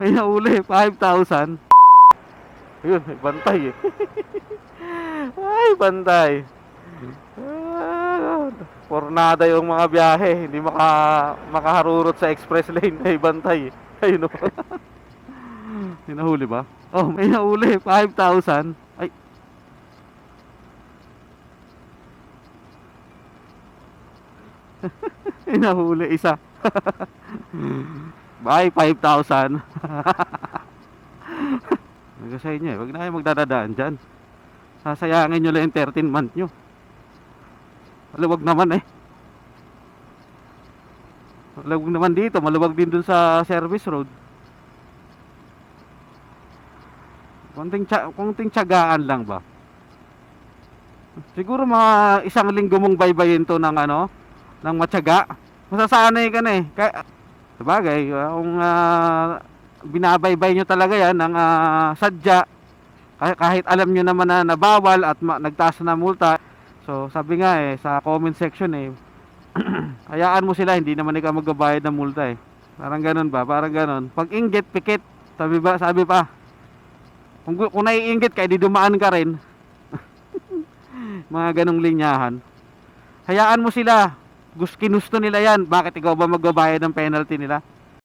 May nauli, 5,000. Ayun, bantay eh. Ay, bantay. Ah, Pornada yung mga biyahe, hindi maka makaharurot sa express lane, may bantay. eh. Ayun oh. May nahuli ba? Oh, may nahuli, 5,000. Ay. may nahuli isa. Bye, 5,000. Naga sa inyo eh, wag na kayo magdadadaan dyan. Sasayangin nyo lang yung 13 month nyo. Maluwag naman eh. Maluwag naman dito, maluwag din dun sa service road. Kunting, tsa, kunting tsagaan lang ba? Siguro mga isang linggo mong baybayin to ng ano, ng matyaga. Masasanay ka na eh. Kaya, sabagay, kung ah, binabaybay nyo talaga yan ng ah, sadya, kahit, alam nyo naman na nabawal at nagtaas na multa, so sabi nga eh, sa comment section eh, hayaan mo sila, hindi naman ikaw magbabayad ng multa eh. Parang ganun ba? Parang ganun. Pag inggit, pikit. Sabi ba, sabi pa, kung, kung naiinggit ka, di dumaan ka rin. Mga ganong linyahan. Hayaan mo sila. Gus kinusto nila yan. Bakit ikaw ba magbabayad ng penalty nila?